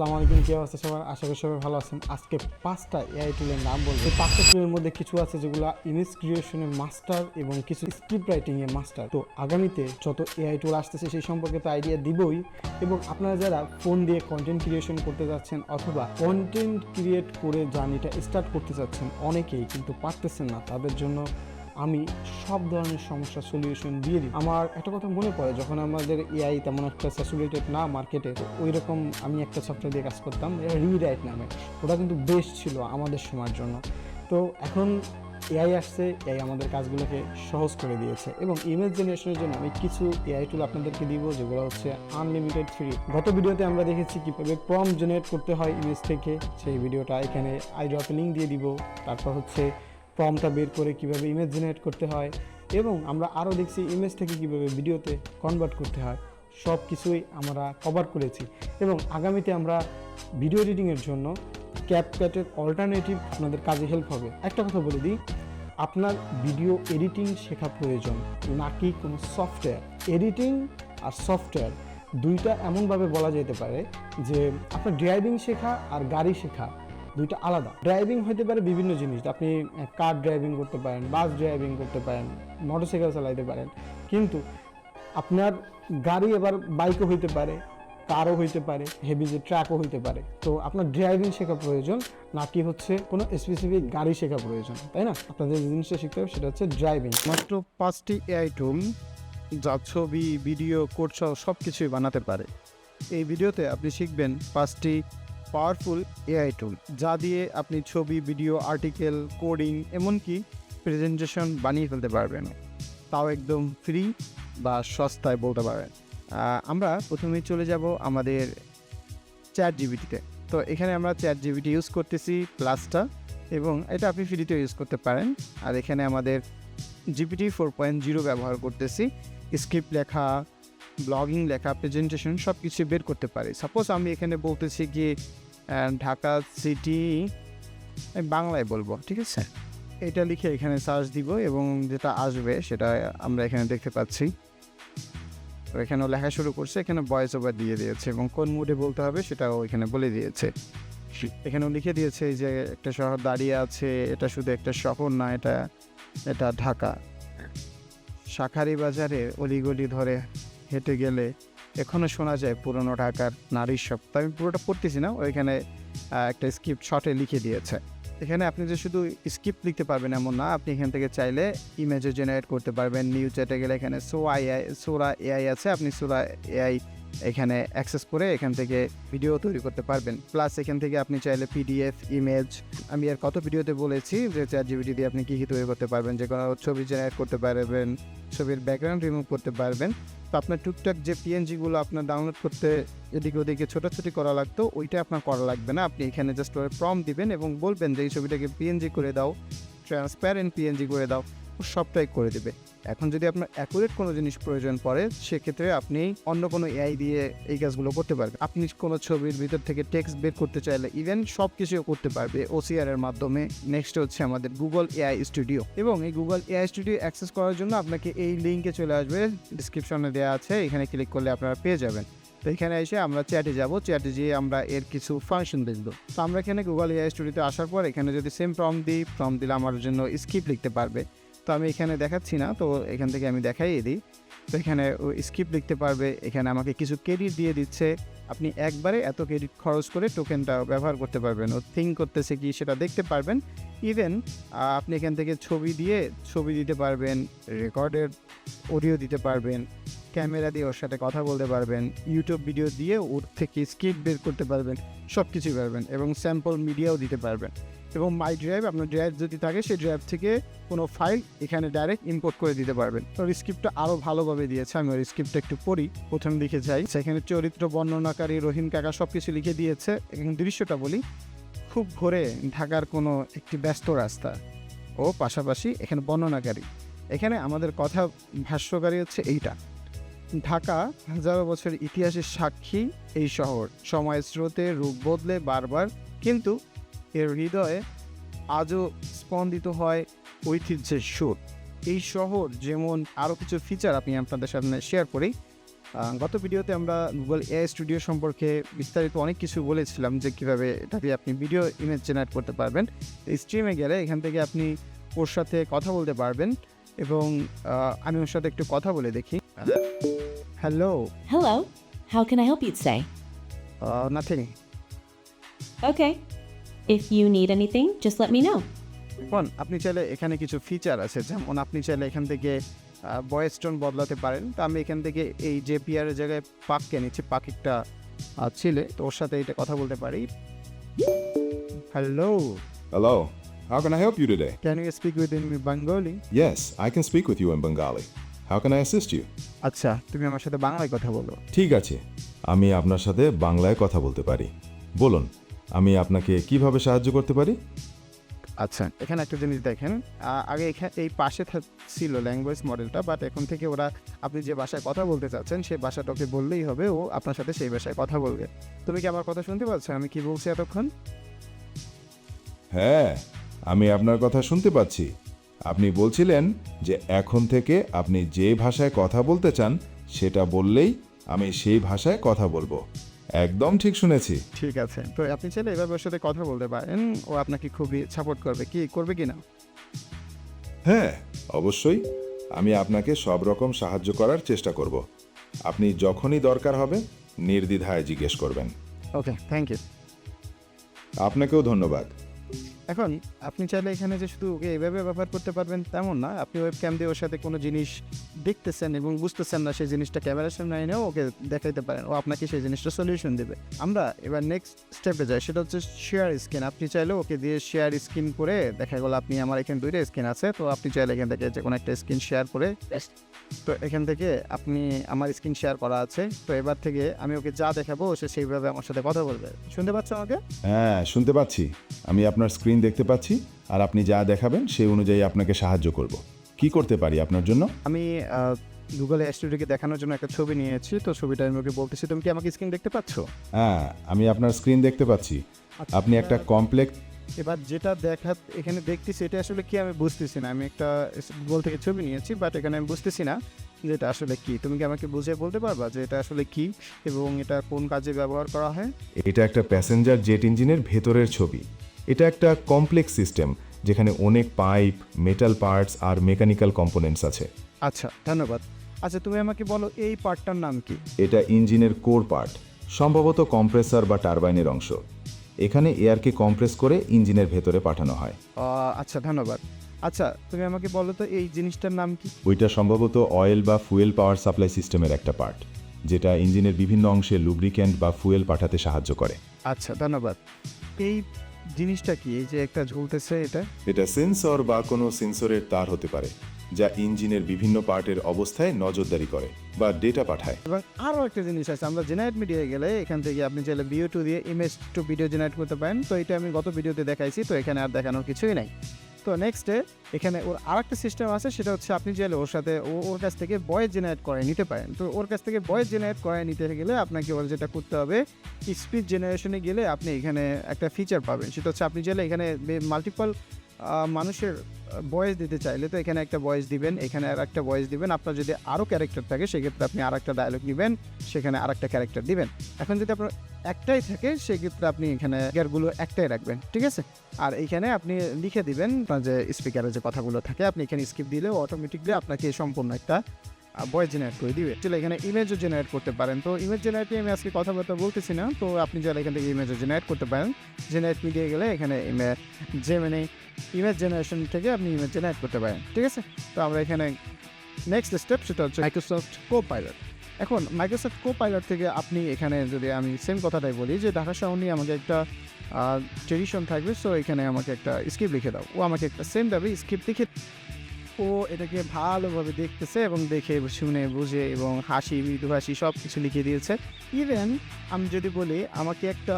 আসসালামু আলাইকুম, কি অবস্থা সবার? আশা করি সবাই ভালো আছেন। আজকে পাঁচটা এআই টুলের নাম বলব। এই পাঁচটা টুলের মধ্যে কিছু আছে যেগুলো ইমেজ ক্রিয়েশনের মাস্টার এবং কিছু স্ক্রিপ্ট রাইটিং এর মাস্টার তো আগামীতে যত এআই টুল আসতেছে সেই সম্পর্কে তো আইডিয়া দিবই। এবং আপনারা যারা ফোন দিয়ে কন্টেন্ট ক্রিয়েশন করতে যাচ্ছেন অথবা কন্টেন্ট ক্রিয়েট করে জার্নিটা স্টার্ট করতে যাচ্ছেন, অনেকেই কিন্তু পারতেছেন না। তাদের জন্য আমি সব ধরনের সমস্যার সলিউশন দিয়ে দিই। আমার একটা কথা মনে পড়ে, যখন আমাদের এআই তেমন একটা স্যাচুরেটেড না মার্কেটে ওই রকম আমি একটা সফটওয়্যার দিয়ে কাজ করতাম রিরাইট নামে। ওটা কিন্তু বেস্ট ছিল আমাদের সময়ের জন্য। তো এখন এআই আসছে এআই আমাদের কাজগুলোকে সহজ করে দিয়েছে এবং ইমেজ জেনারেশনের জন্য আমি কিছু এআই টুল আপনাদেরকে দিব, যেগুলো হচ্ছে আনলিমিটেড ফ্রি গত ভিডিওতে আমরা দেখেছি কীভাবে প্রম জেনারেট করতে হয় ইমেজ থেকে। সেই ভিডিওটা এখানে আই ড্রপে লিঙ্ক দিয়ে দিব। তারপর হচ্ছে ফর্মটা বের করে কীভাবে ইমেজ জেনারেট করতে হয় এবং আমরা আরও দেখছি ইমেজ থেকে কীভাবে ভিডিওতে কনভার্ট করতে হয় সব কিছুই আমরা কভার করেছি এবং আগামীতে আমরা ভিডিও এডিটিংয়ের জন্য ক্যাপকাটের অল্টারনেটিভ আপনাদের কাজে হেল্প হবে। একটা কথা বলে দিই, আপনার ভিডিও এডিটিং শেখা প্রয়োজন, নাকি কোনো সফটওয়্যার এডিটিং আর সফটওয়্যার দুইটা এমনভাবে বলা যেতে পারে যে আপনার ড্রাইভিং শেখা আর গাড়ি শেখা। দুইটা আলাদা। ড্রাইভিং হতে পারে বিভিন্ন জিনিস। আপনি কার ড্রাইভিং করতে পারেন বাস ড্রাইভিং করতে পারেন মোটরসাইকেল চালাইতে পারেন। কিন্তু আপনার গাড়ি এবার বাইকও হইতে পারে কারও হইতে পারে হেভি যে ট্রাকও হইতে পারে। তো আপনার ড্রাইভিং শেখা প্রয়োজন, নাকি হচ্ছে কোনো স্পেসিফিক গাড়ি শেখা প্রয়োজন, তাই না? আপনাদের যে জিনিসটা শিখতে হবে সেটা হচ্ছে ড্রাইভিং মাত্র পাঁচটি এআই টুল যা ছবি ভিডিও কোড সহ সব কিছুই বানাতে পারে। এই ভিডিওতে আপনি শিখবেন পাঁচটি পাওয়ারফুল এআই টুল যা দিয়ে আপনি ছবি ভিডিও আর্টিকেল কোডিং এমনকি প্রেজেন্টেশন বানিয়ে ফেলতে পারবেন। তাও একদম ফ্রি বা সস্তায় বলতে পারেন। আমরা প্রথমেই চলে যাব আমাদের চ্যাট জিবিটিতে তো এখানে আমরা চ্যাট জিবিটি ইউজ করতেছি প্লাসটা এবং এটা আপনি ফ্রিতে ইউজ করতে পারেন। আর এখানে আমাদের জিপিটি ফোর পয়েন্ট জিরো ব্যবহার করতেছি। স্ক্রিপ্ট লেখা ব্লগিং লেখা প্রেজেন্টেশন সব কিছু বের করতে পারি। সাপোজ আমি এখানে বলতেছি কি ঢাকা সিটি বাংলায় বলব, ঠিক আছে? এটা লিখে এখানে সার্চ দিব এবং যেটা আসবে সেটা আমরা এখানে দেখতে পাচ্ছি। তো এখানেও লেখা শুরু করছে, এখানে ভয়েস ওভার দিয়ে দিয়েছে এবং কোন মুডে বলতে হবে সেটাও এখানে বলে দিয়েছে। এখানেও লিখে দিয়েছে যে একটা শহর দাঁড়িয়ে আছে, এটা শুধু একটা শহর না, এটা এটা ঢাকা। শাখারি বাজারে অলিগলি ধরে হেঁটে গেলে এখনও শোনা যায় পুরনো ঢাকার নারীর শব্দ আমি পুরোটা পড়তেছি না, ওইখানে একটা স্ক্রিপ্ট শটে লিখে দিয়েছে। এখানে আপনি যে শুধু স্ক্রিপ্ট লিখতে পারবেন এমন না, আপনি এখান থেকে চাইলে ইমেজও জেনারেট করতে পারবেন। নিউজ চ্যাটে গেলে এখানে so I I Sora AI আছে, আপনি সোরা এআই এখানে অ্যাক্সেস করে এখান থেকে ভিডিও তৈরি করতে পারবেন। প্লাস এখান থেকে আপনি চাইলে পিডিএফ ইমেজ আমি আর কত ভিডিওতে বলেছি যে চ্যাট জিবিটি দিয়ে আপনি কী কী তৈরি করতে পারবেন, যে কোনো ছবি জেনারেট করতে পারবেন, ছবির ব্যাকগ্রাউন্ড রিমুভ করতে পারবেন। তো আপনার টুকটাক যে পিএনজিগুলো আপনার ডাউনলোড করতে এদিকে ওদিকে ছোটাছুটি করা লাগতো, ওইটা আপনার করা লাগবে না। আপনি এখানে জাস্ট প্রম দিবেন এবং বলবেন যে এই ছবিটাকে পিএনজি করে দাও ট্রান্সপ্যারেন্ট পিএনজি করে দাও সবটাই করে দেবে। এখন যদি আপনার অ্যাকুরেট কোনো জিনিস প্রয়োজন পড়ে, সেক্ষেত্রে আপনি অন্য কোনো এআই দিয়ে এই কাজগুলো করতে পারবেন। আপনি কোনো ছবির ভিতর থেকে টেক্সট বের করতে চাইলে ইভেন সব কিছুও করতে পারবে ওসিআর এর মাধ্যমে। নেক্সট হচ্ছে আমাদের গুগল এআই স্টুডিও এবং এই গুগল এআই স্টুডিও অ্যাক্সেস করার জন্য আপনাকে এই লিঙ্কে চলে আসবে। ডিসক্রিপশনে দেওয়া আছে। এখানে ক্লিক করলে আপনারা পেয়ে যাবেন। তো এখানে এসে আমরা চ্যাটে যাব। চ্যাটে যেয়ে আমরা এর কিছু ফাংশন দেখব। তো আমরা এখানে গুগল এআই স্টুডিওতে আসার পর এখানে যদি সেম ফর্ম দিই ফর্ম দিলে আমার জন্য স্ক্রিপ্ট লিখতে পারবে। তো আমি এখানে দেখাচ্ছি না, তো এখান থেকে আমি দেখাইয়ে দিই। তো এখানে স্ক্রিপ্ট লিখতে পারবে, এখানে আমাকে কিছু ক্রেডিট দিয়ে দিচ্ছে। আপনি একবারে এত ক্রেডিট খরচ করে টোকেনটা ব্যবহার করতে পারবেন, ও থিঙ্ক করতেছে কি সেটা দেখতে পারবেন। ইভেন আপনি এখান থেকে ছবি দিয়ে ছবি দিতে পারবেন, রেকর্ডের অডিও দিতে পারবেন, ক্যামেরা দিয়ে ওর সাথে কথা বলতে পারবেন, ইউটিউব ভিডিও দিয়ে ওর থেকে স্ক্রিপ্ট বের করতে পারবেন সব কিছুই পারবেন এবং স্যাম্পল মিডিয়াও দিতে পারবেন। এবং মাই ড্রাইভ আপনার ড্রাইভ যদি থাকে, সেই ড্রাইভ থেকে কোনো ফাইল এখানে ডাইরেক্ট ইম্পোর্ট করে দিতে পারবেন। তো স্ক্রিপ্টটা আরও ভালোভাবে দিয়েছে। আমি ওর স্ক্রিপ্টটা একটু পড়ি, প্রথম দিকে যাই। সেখানে চরিত্র, বর্ণনাকারী রহিম কাকা সব কিছু লিখে দিয়েছে। এখানে দৃশ্যটা বলি, খুব ভোরে ঢাকার কোনো একটি ব্যস্ত রাস্তা। ও পাশাপাশি এখানে বর্ণনাকারী। এখানে আমাদের কথা ভাষ্যকারী হচ্ছে এইটা। ঢাকা হাজারো বছর ইতিহাসের সাক্ষী এই শহর। সময়ের স্রোতে রূপ বদলে বারবার, কিন্তু এর হৃদয়ে আজও স্পন্দিত হয় ঐতিহ্যের সুর এই শহর যেমন আরও কিছু ফিচার আমি আপনাদের সামনে শেয়ার করি গত ভিডিওতে আমরা গুগল এআই স্টুডিও সম্পর্কে বিস্তারিত অনেক কিছু বলেছিলাম যে কীভাবে এটা দিয়ে আপনি ভিডিও ইমেজ জেনারেট করতে পারবেন স্ট্রিমে গেলে এখান থেকে আপনি ওর সাথে কথা বলতে পারবেন এবং আমি ওর সাথে একটু কথা বলে দেখি hello Hello. How can I help you today? Nothing Okay. If you need anything, just let me know. এখন আপনি চাইলে এখানে কিছু ফিচার আছে যেমন আপনি চাইলে এখান থেকে ভয়েস টোন বদলাতে পারেন তো আমি এখান থেকে এই যে পিয়ারের জায়গায় পাককে নিচ্ছি পাক একটা আহ, ছিলে তো ওর সাথে এটা কথা বলতে পারি hello hello how can I help you today? Can you speak with in Bengali Yes, I can speak with you in Bengali. How can I assist you? আচ্ছা তুমি আমার সাথে বাংলায় কথা বলো ঠিক আছে আমি আপনার সাথে বাংলায় কথা বলতে পারি বলুন আমি আপনাকে কীভাবে সাহায্য করতে পারি? আচ্ছা এখানে একটা জিনিস দেখেন। আগে এখানে এই পাশে থাক- ছিল ল্যাঙ্গুয়েজ মডেলটা বাট এখন থেকে ওরা আপনি যে ভাষায় কথা বলতে চাচ্ছেন সেই ভাষাটাকে বললেই হবে ও আপনার সাথে সেই ভাষায় কথা বলবে। তুমি কি আমার কথা শুনতে পাচ্ছ? আমি কি বলছি এতক্ষণ? হ্যাঁ আমি আপনার কথা শুনতে পাচ্ছি। আপনি বলছিলেন যে এখন থেকে আপনি যে ভাষায় কথা বলতে চান সেটা বললেই আমি সেই ভাষায় কথা বলব। একদম ঠিক শুনেছি। ঠিক আছে। তো আপনি চাইলে এবার ওর সাথে কথা বলতে পারেন। ও আপনাকে খুবই সাপোর্ট করবে। কি করবে কি না হ্যাঁ অবশ্যই। আমি আপনাকে সব রকম সাহায্য করার চেষ্টা করব। আপনি যখনই দরকার হবে নির্দ্বিধায় জিজ্ঞেস করবেন। ওকে থ্যাংক ইউ আপনাকেও ধন্যবাদ। এখন আপনি চাইলে এখানে যে শুধু ওকে এভাবে ব্যবহার করতে পারবেন তেমন না। আপনি ওয়েব ক্যাম দিয়ে ওর সাথে কোনো জিনিস দেখতেছেন এবং বুঝতেছেন না সেই জিনিসটা ক্যামেরার সামনে এনেও ওকে দেখাইতে পারেন। ও আপনাকে সেই জিনিসটা সলিউশন দেবে। আমরা এবার নেক্সট স্টেপে যাই। সেটা হচ্ছে শেয়ার স্ক্রিন আপনি চাইলে ওকে দিয়ে শেয়ার স্ক্রিন করে দেখা গেলো আপনি আমার এখানে দুইটা স্ক্রিন আছে তো আপনি চাইলে এখান থেকে যে কোনো একটা স্ক্রিন শেয়ার করে তো এখান থেকে আপনি আমার স্ক্রিন শেয়ার করা আছে। তো এবার থেকে আমি ওকে যা দেখাবো সে সেইভাবে আমার সাথে কথা বলবে। শুনতে পাচ্ছ আমাকে? হ্যাঁ শুনতে পাচ্ছি। আমি আপনার স্ক্রিন দেখতে পাচ্ছি আর আপনি যা দেখাবেন সেই অনুযায়ী আপনাকে সাহায্য করব। কি করতে পারি আপনার জন্য? আমি গুগলে স্টুডিওকে দেখানোর জন্য একটা ছবি নিয়েছি। তো ছবিটা আমি ওকে বলতেছি তুমি কি আমাকে স্ক্রিন দেখতে পাচ্ছ? হ্যাঁ আমি আপনার স্ক্রিন দেখতে পাচ্ছি। আপনি একটা কমপ্লেক্স এবার যেটা দেখা এখানে দেখতেছি এটা আসলে কি আমি বুঝতেছি না। আমি একটা গুগল থেকে ছবি নিয়েছি বাট এখানে আমি বুঝতেছি না যে এটা আসলে কি। তুমি কি আমাকে বুঝিয়ে বলতে পারবা যে এটা আসলে কি এবং এটা কোন কাজে ব্যবহার করা হয়? এটা একটা প্যাসেঞ্জার জেট ইঞ্জিনের ভেতরের ছবি। এটা একটা কমপ্লেক্স সিস্টেম যেখানে অনেক পাইপ মেটাল পার্টস আর মেকানিক্যাল কম্পোনেন্টস আছে। আচ্ছা ধন্যবাদ। আচ্ছা তুমি আমাকে বলো এই পার্টটার নাম কি? এটা ইঞ্জিনের কোর পার্ট সম্ভবত কম্প্রেসার বা টারবাইনের অংশ। এখানে এয়ারকে কম্প্রেস করে ইঞ্জিনের ভেতরে পাঠানো হয়। আচ্ছা ধন্যবাদ। আচ্ছা তুমি আমাকে বলো তো এই জিনিসটার নাম কি? ওইটা সম্ভবত অয়েল বা ফুয়েল পাওয়ার সাপ্লাই সিস্টেমের একটা পার্ট যেটা ইঞ্জিনের বিভিন্ন অংশে লুব্রিক্যান্ট বা ফুয়েল পাঠাতে সাহায্য করে। আচ্ছা ধন্যবাদ। এই জিনিসটা কি? এই যে একটা ঝুলতেছে এটা? এটা সেন্সর বা কোনো সেন্সরের তার হতে পারে যা ইঞ্জিনের বিভিন্ন পার্টের অবস্থায় নজরদারি করে বা ডেটা পাঠায়। এবং আরও একটা জিনিস আছে আমরা জেনারেট মিডিয়ায় গেলে এখান থেকে আপনি চাইলে ভিডিও টু দিয়ে ইমেজ টু ভিডিও জেনারেট করতে পারেন। তো এটা আমি গত ভিডিওতে দেখাইছি তো এখানে আর দেখানোর কিছুই নাই। তো নেক্সটে এখানে ওর আরেকটা সিস্টেম আছে, সেটা হচ্ছে আপনি চাইলে ওর সাথে ও, ওর কাছ থেকে ভয়েস জেনারেট করে নিতে পারেন। তো ওর কাছ থেকে ভয়েস জেনারেট করে নিতে গেলে আপনাকে ওর যেটা করতে হবে স্পিড জেনারেশনে গেলে আপনি এখানে একটা ফিচার পাবেন। সেটা হচ্ছে আপনি চাইলে এখানে মাল্টিপল মানুষের ভয়েস দিতে চাইলে তো এখানে একটা ভয়েস দিবেন, এখানে আর একটা ভয়েস দিবেন। আপনার যদি আরও ক্যারেক্টার থাকে, সেক্ষেত্রে আপনি আর একটা ডায়লগ নেবেন সেখানে আর একটা ক্যারেক্টার দিবেন। এখন যদি আপনার একটাই থাকে, সেক্ষেত্রে আপনি এখানে স্পিকারগুলো একটাই রাখবেন, ঠিক আছে? আর এইখানে আপনি লিখে দিবেন যে স্পিকারের যে কথাগুলো থাকে, আপনি এখানে স্কিপ দিলে অটোমেটিকলি আপনাকে সম্পূর্ণ একটা ভয়েস জেনারেট করে দিবে। চলে এখানে ইমেজও জেনারেট করতে পারেন। তো ইমেজ জেনারেট নিয়ে আমি আজকে কথাবার্তা বলতেছি না। তো আপনি যারা এখান থেকে ইমেজও জেনারেট করতে পারেন। জেনারেট মিডিয়ে গেলে এখানে ইমে- যে মানে ইমেজ জেনারেশন থেকে আপনি ইমেজ জেনারেট করতে পারেন, ঠিক আছে? তো আমরা এখানে নেক্সট স্টেপ সেটা হচ্ছে মাইক্রোসফট কো পাইলট এখন মাইক্রোসফট কো পাইলট থেকে আপনি এখানে যদি আমি সেম কথাটাই বলি যে ঢাকা শহর নিয়ে আমাকে একটা ট্রেডিশন থাকবে সো এখানে আমাকে একটা স্ক্রিপ্ট লিখে দাও। ও আমাকে একটা সেমভাবে স্ক্রিপ্ট লিখে ও এটাকে ভালোভাবে দেখতেছে এবং দেখে, শুনে, বুঝে এবং হাসি মৃদু সব কিছু লিখে দিয়েছে। ইভেন আমি যদি বলি আমাকে একটা,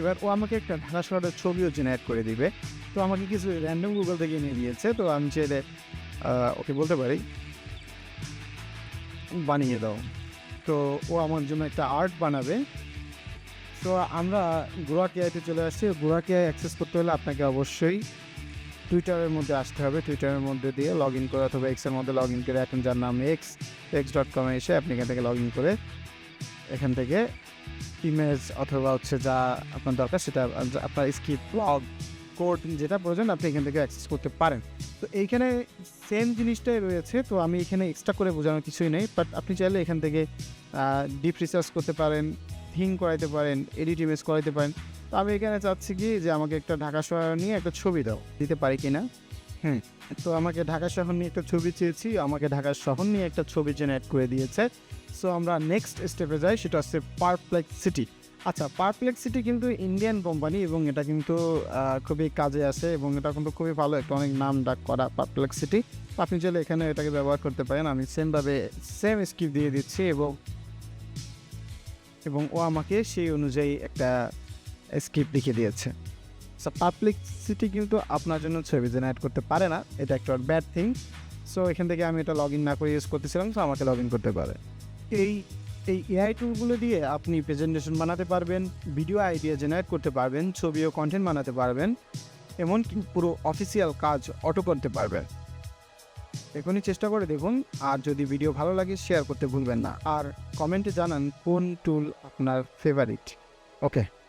এবার ও আমাকে একটা ঢাকা শহরের ছবিও জেনারেট করে দিবে। তো আমাকে কিছু র্যান্ডম গুগল থেকে নিয়ে দিয়েছে। তো আমি চাইলে ওকে বলতে পারি। বানিয়ে দাও। তো ও আমার জন্য একটা আর্ট বানাবে। তো আমরা গোড়া কেআইতে চলে আসছি। গোড়া কেআই অ্যাক্সেস করতে হলে আপনাকে অবশ্যই টুইটারের মধ্যে আসতে হবে। টুইটারের মধ্যে দিয়ে লগ ইন করে অথবা এক্সের মধ্যে লগ ইন করে এখন যার নাম এক্স এক্স ডট কমে এসে আপনি এখান থেকে লগ ইন করে এখান থেকে ইমেজ অথবা হচ্ছে যা আপনার দরকার সেটা আপনার স্কিপ ব্লগ কোড যেটা প্রয়োজন আপনি এখান থেকে অ্যাক্সেস করতে পারেন। তো এইখানে সেম জিনিসটাই রয়েছে, তো আমি এখানে এক্সট্রা করে বোঝানোর কিছুই নেই বাট আপনি চাইলে এখান থেকে ডিপ রিসার্চ করতে পারেন থিং করাইতে পারেন এডিট ইমেজ করাইতে পারেন। তো আমি এখানে চাচ্ছি কি, যে আমাকে একটা ঢাকা শহর নিয়ে একটা ছবি দাও, দিতে পারি কি না হুম, তো আমাকে ঢাকা শহর নিয়ে একটা ছবি চেয়েছি, আমাকে ঢাকা শহর নিয়ে একটা ছবি জেনারেট করে দিয়েছে। সো আমরা নেক্সট স্টেপে যাই, সেটা হচ্ছে পারপ্লেক্স সিটি আচ্ছা পারপ্লেক্স সিটি কিন্তু ইন্ডিয়ান কোম্পানি এবং এটা কিন্তু খুবই কাজে আসে এবং এটা কিন্তু খুবই ভালো একটা অনেক নাম ডাক করা পারপ্লেক্স সিটি আপনি চাইলে এখানে এটাকে ব্যবহার করতে পারেন। আমি সেমভাবে সেম স্কিপ দিয়ে দিচ্ছি এবং এবং ও আমাকে সেই অনুযায়ী একটা স্কিপ লিখে দিয়েছে। সো পাবলিক সিটি কিন্তু আপনার জন্য ছবি জেনারেট করতে পারে না। এটা একটা ব্যাড থিং সো এখান থেকে আমি এটা লগ ইন না করে ইউজ করতেছিলাম। তো আমাকে লগ ইন করতে পারে। এই এই এআই টুলগুলো দিয়ে আপনি প্রেজেন্টেশন বানাতে পারবেন ভিডিও আইডিয়া জেনারেট করতে পারবেন, ছবি ও কন্টেন্ট বানাতে পারবেন, এমনকি পুরো অফিসিয়াল কাজ অটো করতে পারবেন। এখনই চেষ্টা করে দেখুন, আর যদি ভিডিও ভালো লাগে শেয়ার করতে ভুলবেন না। আর কমেন্টে জানান কোন টুল আপনার ফেভারিট ওকে